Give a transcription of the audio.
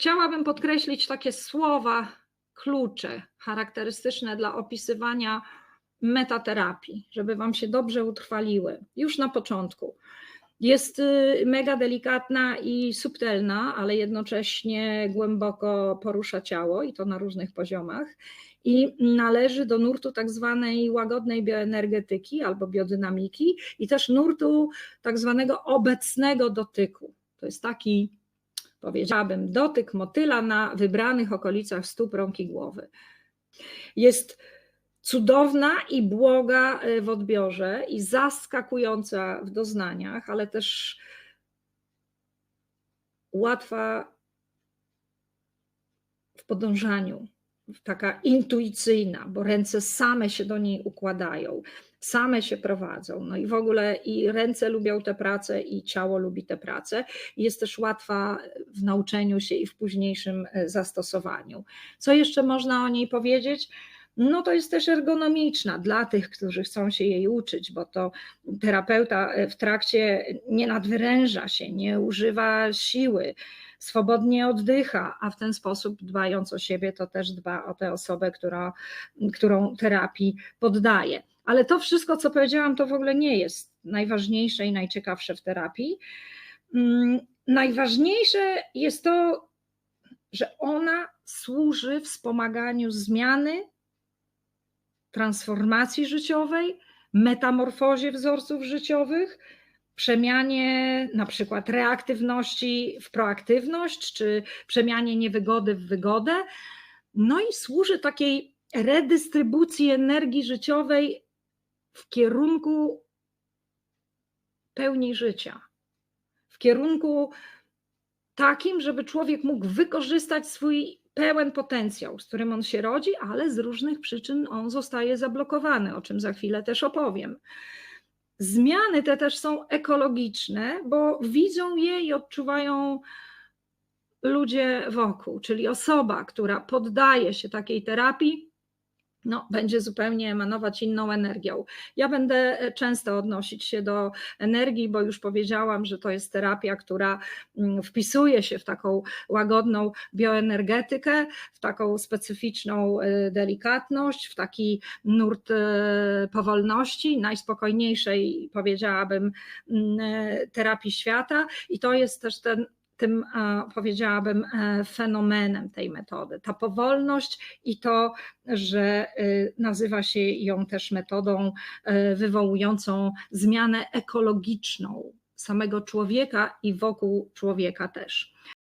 Chciałabym podkreślić takie słowa, klucze charakterystyczne dla opisywania metaterapii, żeby Wam się dobrze utrwaliły. Już na początku. Jest y, mega delikatna i subtelna, ale jednocześnie głęboko porusza ciało i to na różnych poziomach. I należy do nurtu tak zwanej łagodnej bioenergetyki albo biodynamiki i też nurtu tak zwanego obecnego dotyku. To jest taki, powiedziałabym, dotyk motyla na wybranych okolicach stóp, rąk i głowy. Jest cudowna i błoga y, w odbiorze i zaskakująca w doznaniach, ale też łatwa w podążaniu, taka intuicyjna, bo ręce same się do niej układają, same się prowadzą. No i w ogóle i ręce lubią tę pracę, i ciało lubi tę pracę. Jest też łatwa w nauczeniu się i w późniejszym y, zastosowaniu. Co jeszcze można o niej powiedzieć? No to jest też ergonomiczna dla tych, którzy chcą się jej uczyć, bo to terapeuta w trakcie nie nadwyręża się, nie używa siły, swobodnie oddycha, a w ten sposób dbając o siebie, to też dba o tę osobę, która, którą terapii poddaje. Ale to wszystko, co powiedziałam, to w ogóle nie jest najważniejsze i najciekawsze w terapii. Mm, najważniejsze jest to, że ona służy wspomaganiu zmiany transformacji życiowej, metamorfozie wzorców życiowych, przemianie na przykład reaktywności w proaktywność, czy przemianie niewygody w wygodę. No i służy takiej redystrybucji energii życiowej w kierunku pełni życia, w kierunku takim, żeby człowiek mógł wykorzystać swój pełen potencjał, z którym on się rodzi, ale z różnych przyczyn on zostaje zablokowany, o czym za chwilę też opowiem. Zmiany te też są ekologiczne, bo widzą je i odczuwają ludzie wokół, czyli osoba, która poddaje się takiej terapii, no, będzie zupełnie emanować inną energią. Ja będę e, często odnosić się do energii, bo już powiedziałam, że to jest terapia, która mm, wpisuje się w taką łagodną bioenergetykę, w taką specyficzną e, delikatność, w taki nurt e, powolności, najspokojniejszej, powiedziałabym, mm, terapii świata. I to jest też ten tym, powiedziałabym, e, fenomenem tej metody. Ta powolność i to, że y, nazywa się ją też metodą e, wywołującą zmianę ekologiczną samego człowieka i wokół człowieka też.